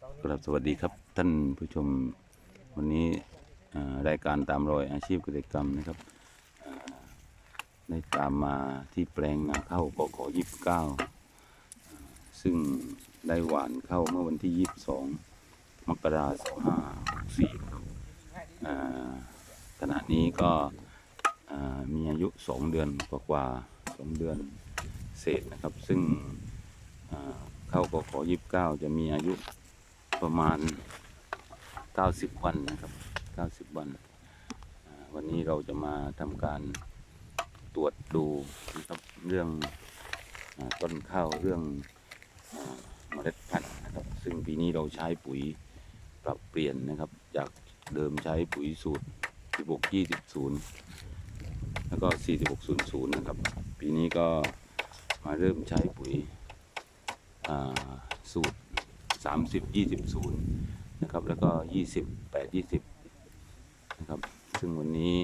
กราบสวัสดีครับท่านผู้ชมวันนี้รายการตามรอยอาชีพเกษตรกรรมนะครับได้ตามมาที่แปลงนาข้าวกขยี่สิบเก้าซึ่งได้หวานเข้าเมื่อวันที่ยี่สิบสองมกราคมห้าสี่ขณะนี้ก็มีอายุสองเดือนกว่าๆสองเดือนเศษนะครับ ซึ่งเข้ากขยี่สิบเก้าจะมีอายุ ประมาณ 90 วันนะครับ 90 วัน วันนี้เราจะมาทำการตรวจดูนะครับเรื่องอต้นข้าวเรื่องอาเมล็ดพันธุ์นะครับ ซึ่งปีนี้เราใช้ปุ๋ยปรับเปลี่ยนนะครับ จากเดิมใช้ปุ๋ยสูตร 16 20แล้วก็ 46 00 นะครับ ปีนี้ก็มาเริ่มใช้ปุ๋ยสูตร สามสิบยี่สิบศูนย์นะครับแล้วก็ยี่สิบแปดยี่สิบนะครับซึ่งวันนี้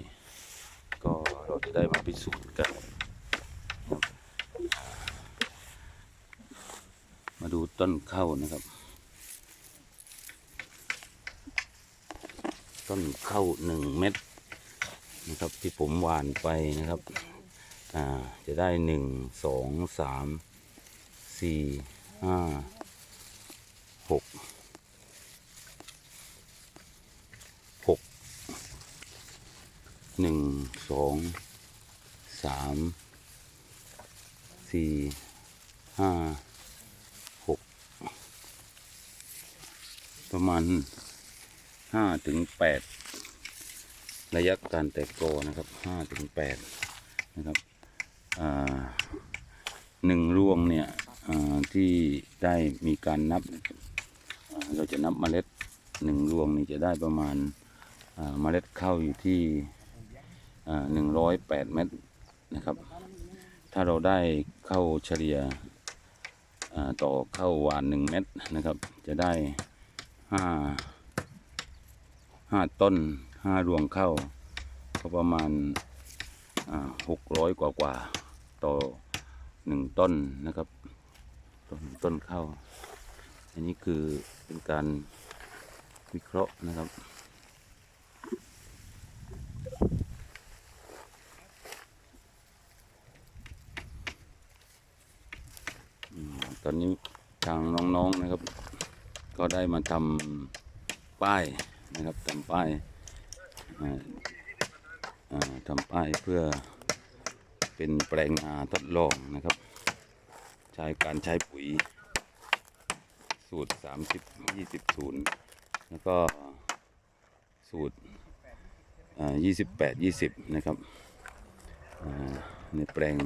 ก็เราจะได้มาพิสูจน์กันนะมาดูต้นเข้านะครับ ต้นเข้าหนึ่งเม็ดนะครับที่ผมหวานไปนะครับจะได้หนึ่งสองสามสี่ห้า หกหกหนึ่งสองสามสี่ห้าหกประมาณห้าถึงแปดระยะการแตกกอนะครับห้าถึงแปดนะครับหนึ่งรวงเนี่ยที่ได้มีการนับ เราจะนับเมล็ดหนึ่งรวงนี่จะได้ประมาณเมล็ดข้าวอยู่ที่หนึ่งร้อยแปดเม็ดนะครับ ถ้าเราได้เข้าเฉลี่ยต่อเข้าหวานหนึ่งเม็ดนะครับ จะได้ห้าห้าต้นห้ารวงเข้าก็ประมาณหกร้อยกว่ากว่าต่อหนึ่งต้นนะครับ ต้นต้นข้าว อันนี้คือเป็นการวิเคราะห์นะครับ ตอนนี้ทางน้องๆนะครับ ก็ได้มาทำป้ายนะครับทำป้ายทำป้ายเพื่อเป็นแปลงนาทดลองนะครับ ใช้การใช้ปุ๋ย สูตร30 20 0แล้วก็สูตรอ่า28 20นะครับในแปลง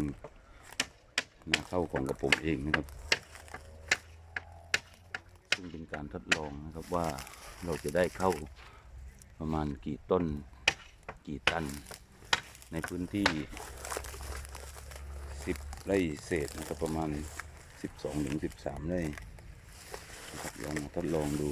นาเข้าของกระผมเองนะครับ ซึ่งเป็นการทดลองนะครับว่าเราจะได้เข้าประมาณกี่ต้นกี่ตัน ในพื้นที่ 10 ไร่เศษนะครับประมาณ 12ถึง13 ไร่นะครับ ลองมาทดลองดู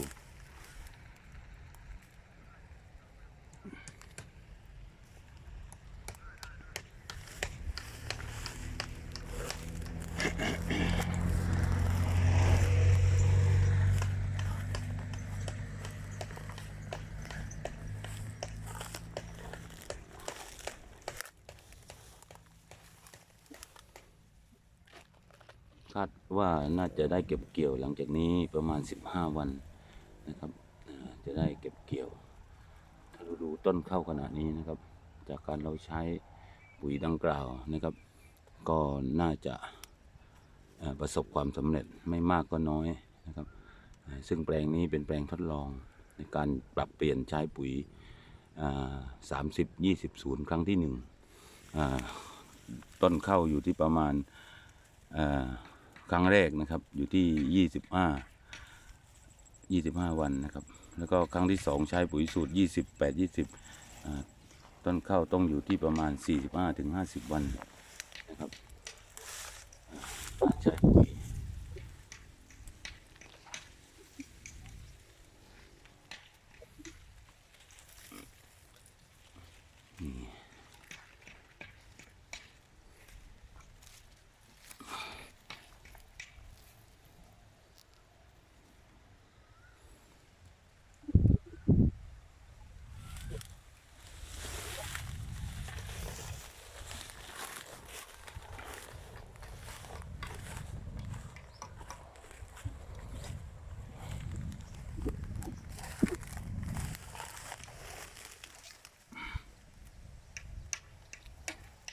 คาดว่าน่าจะได้เก็บเกี่ยวหลังจากนี้ประมาณ 15 วันนะครับ จะได้เก็บเกี่ยว ถ้าเราดูต้นเข้าขนาดนี้นะครับ จากการเราใช้ปุ๋ยดังกล่าวนะครับ ก็น่าจะประสบความสำเร็จไม่มากก็น้อยนะครับ ซึ่งแปลงนี้เป็นแปลงทดลองในการปรับเปลี่ยนใช้ปุ๋ยสามสิบยี่สิบศูนย์ครั้งที่หนึ่งต้นเข้าอยู่ที่ประมาณ ครั้งแรกนะครับ อยู่ที่ยี่สิบห้ายี่สิบห้าวันนะครับ แล้วก็ครั้งที่สองใช้ปุ๋ยสูตรยี่สิบแปดยี่สิบต้นข้าวต้องอยู่ที่ประมาณสี่สิบห้าถึงห้าสิบวันนะครับใช้ปุ๋ย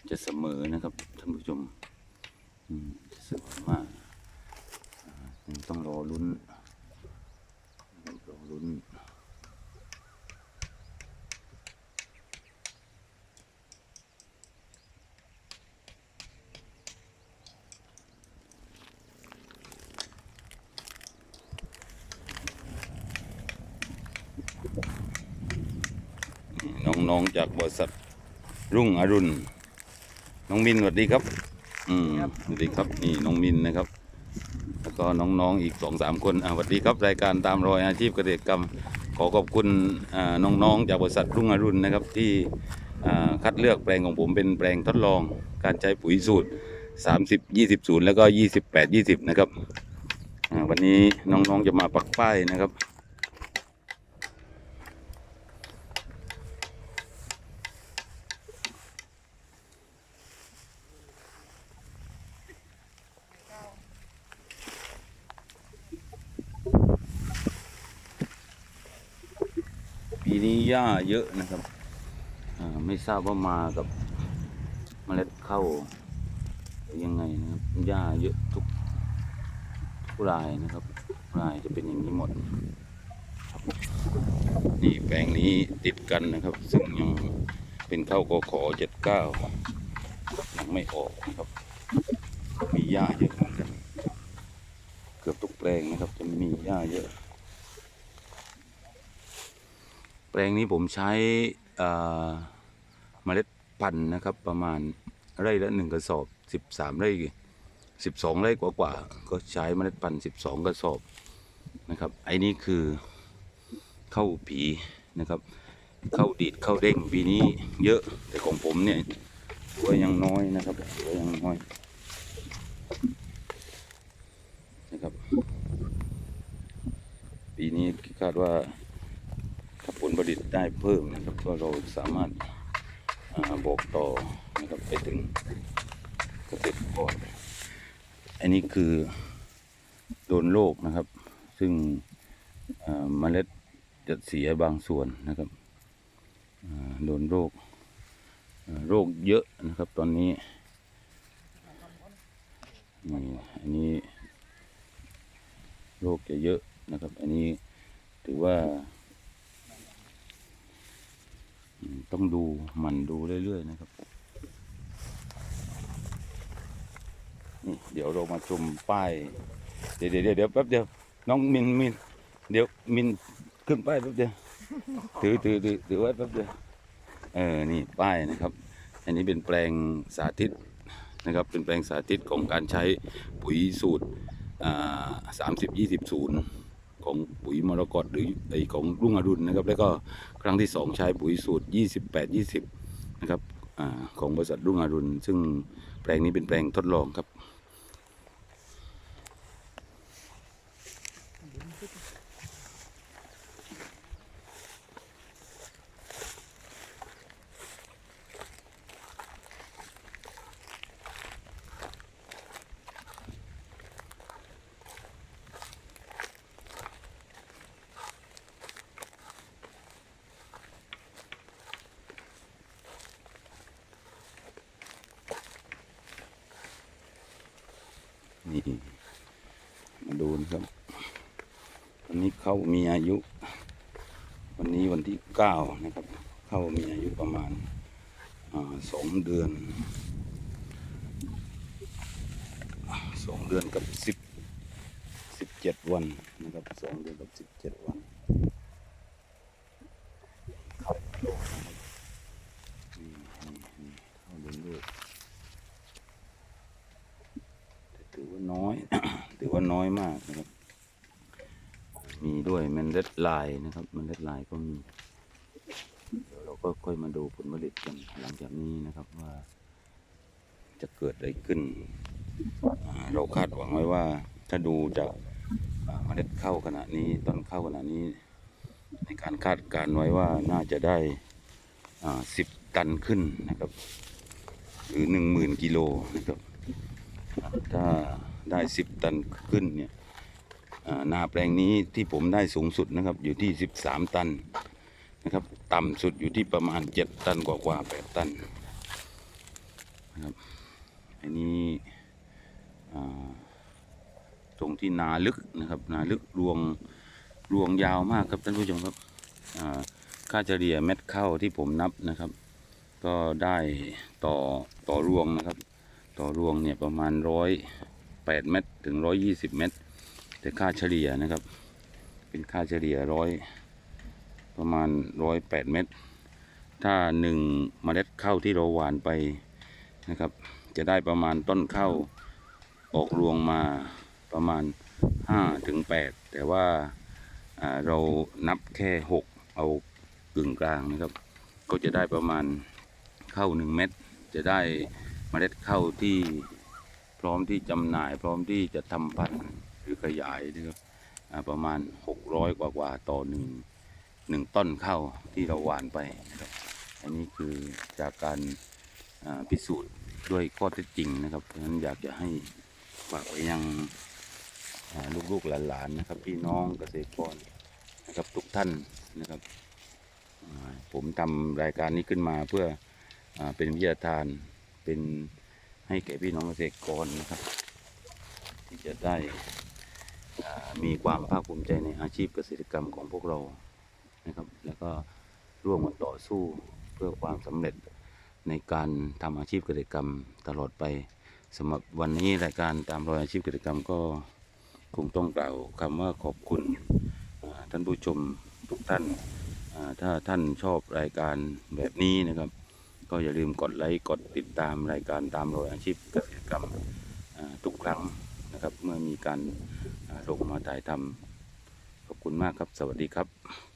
จะเสมอนะครับท่านผู้ชมอืมเสมอมากอ่ายังต้องรอลุ้นรอลุ้นน้องๆจากบริษัทรุ่งอรุณ น้องมินสวัสดีครับ อืมสวัสดีครับ นี่น้องมินนะครับ แล้วก็น้องๆอีกสองสามคนอ่าสวัสดีครับรายการตามรอยอาชีพเกษตรกรรม ขอขอบคุณอ่าน้องๆจากบริษัทรุ่งอรุณนะครับที่อ่าคัดเลือกแปลงของผมเป็นแปลงทดลอง การใช้ปุ๋ยสูตร 30 20 0 แล้วก็ 28 20 นะครับอ่าวันนี้น้องๆจะมาปักป้ายนะครับ ปีนี้หญ้าเยอะนะครับไม่ทราบว่ามากับเมล็ดข้าหรือยังไงนะครับหญ้าเยอะทุกทุกรายนะครับรายจะเป็นอย่างนี้หมด นี่แปลงนี้ติดกันนะครับ ซึ่งยังเป็นข้าวกขอเจ็ดเก้ายังไม่ออกนะครับ มีหญ้าเยอะเหมือนกัน เกือบทุกแปลงนะครับ จะมีหญ้าเยอะ แปลงนี้ผมใช้เมล็ดพันธุ์นะครับ ประมาณไร่ละหนึ่งกระสอบสิบสามไร่สิบสองไร่กว่าๆก็ใช้เมล็ดพันธุ์สิบสองกระสอบนะครับไอ้นี่คือเข้าผีนะครับ เข้าดีดเข้าเด้งปีนี้เยอะแต่ของผมเนี่ยตัวยังน้อยนะครับตัวยังน้อยนะครับปีนี้คาดว่า ผลิตได้เพิ่มนะครับก็เราสามารถาบอกต่อนะครับไปถึงเกษตรกรอันนี้คือโดนโรคนะครับ ซึ่งเมล็ดจะเสียบางส่วนนะครับโดนโรคโรคเยอะนะครับตอนนี้นี่อันนี้โรคจะเยอะนะครับ อันนี้ถือว่า อืม ต้องดูหมันดูเรื่อยๆนะครับนี่เดี๋ยวเรามาชมป้าย เดี๋ยวเดี๋ยวเดี๋ยวแป๊บเดียวน้องมินมินเดี๋ยวมินขึ้นป้ายแป๊บเดียวถือถือถือถือไว้แป๊บเดียวเออนี่ป้ายนะครับ อันนี้เป็นแปลงสาธิตนะครับ เป็นแปลงสาธิตของการใช้ปุ๋ยสูตรสามสิบยี่สิบศูนย์ ของปุ๋ยมรกตหรือไอของรุ่งอรุณนะครับ แล้วก็ครั้งที่สองใช้ปุ๋ยสูตร 28 20 นะครับอของบริษัทรุ่งอรุณ ซึ่งแปลงนี้เป็นแปลงทดลองครับ นี่มาดู นครับวันนี้เข้ามีอายุ วันนี้วันที่เก้านะครับ เข้ามีอายุประมาณสองเดือนสองเดือนกับสิบสิบเจ็ดวันนะครับสองเดือนกับสิบเจ็ดวันครับนี่นี่นี่เข้าเดือนลูก ถือว่าน้อย ถือว่าน้อยมากนะครับ มีด้วยเมนเล็ดลายนะครับเมนเล็ดลายก็มีเดี๋ยวเราก็ค่อยมาดูผลผลิตกันหลังจากนี้นะครับว่า จะเกิดอะไรขึ้น เราคาดหวังไว้ว่าถ้าดูจากเมล็ดเข้าขณะนี้ตอนเข้าขณะนี้ ในการคาดการณ์ไว้ว่าน่าจะได้สิบตันขึ้นนะครับ หรือหนึ่งหมื่นกิโลนะครับถ้า ได้สิบตันขึ้นเนี่ยอ่านาแปลงนี้ที่ผมได้สูงสุดนะครับอยู่ที่สิบสามตันนะครับต่ำสุดอยู่ที่ประมาณเจ็ดตันกว่ากว่าแปดตันนะครับอันนี้อ่าตรงที่นาลึกนะครับนาลึกรวงรวงยาวมากครับท่านผู้ชมครับอ่าค่าเฉลี่ยเม็ดข้าวที่ผมนับนะครับ ก็ได้ต่อต่อรวงนะครับ ต่อรวงเนี่ยประมาณร้อย แปดเม็ดถึงร้อยยี่สิบเม็ดแต่ค่าเฉลี่ยนะครับ เป็นค่าเฉลี่ยร้อยประมาณร้อยแปดเม็ดถ้าหนึ่งเมล็ดข้าวที่เราหว่านไปนะครับ จะได้ประมาณต้นข้าวออกรวงมาประมาณห้าถึงแปดแต่ว่าาเรานับแค่หกเอากึ่งกลางนะครับ ก็จะได้ประมาณข้าวหนึ่งเม็ดจะได้เมล็ดข้าวที่ ร้อมที่จำหน่าย พร้อมที่จะทำพันธุ์หรือขยายนะครับประมาณ 600 กว่ากว่าต่อหนึ่งหนึ่งต้นข้าวที่เราหว่านไปนะครับ อันนี้คือจากการพิสูจน์ด้วยข้อเท็จจริงนะครับเพราะฉะนั้นอยากจะให้ฝากไปยังลูกๆหลานๆนะครับ พี่น้องเกษตรกรนะครับทุกท่านนะครับ ผมทำรายการนี้ขึ้นมาเพื่ออเป็นวิทยาทานเป็น ให้แก่พี่น้องเกษตรกรนะครับ ที่จะได้มีความภาคภูมิใจในอาชีพเกษตรกรรมของพวกเรานะครับ แล้วก็ร่วมกันต่อสู้เพื่อความสำเร็จในการทำอาชีพเกษตรกรรมตลอดไปสำหรับวันนี้รายการตามรอยอาชีพเกษตรกรรมก็คงต้องกล่าวคำว่าขอบคุณท่านผู้ชมทุกท่านถ้าท่านชอบรายการแบบนี้นะครับ ก็อย่าลืมกดไลค์กดติดตามรายการตามรอยอาชีพเกษตรกรรมทุกครั้งนะครับ เมื่อมีการอ่าลงมาถ่ายทำขอบคุณมากครับ สวัสดีครับ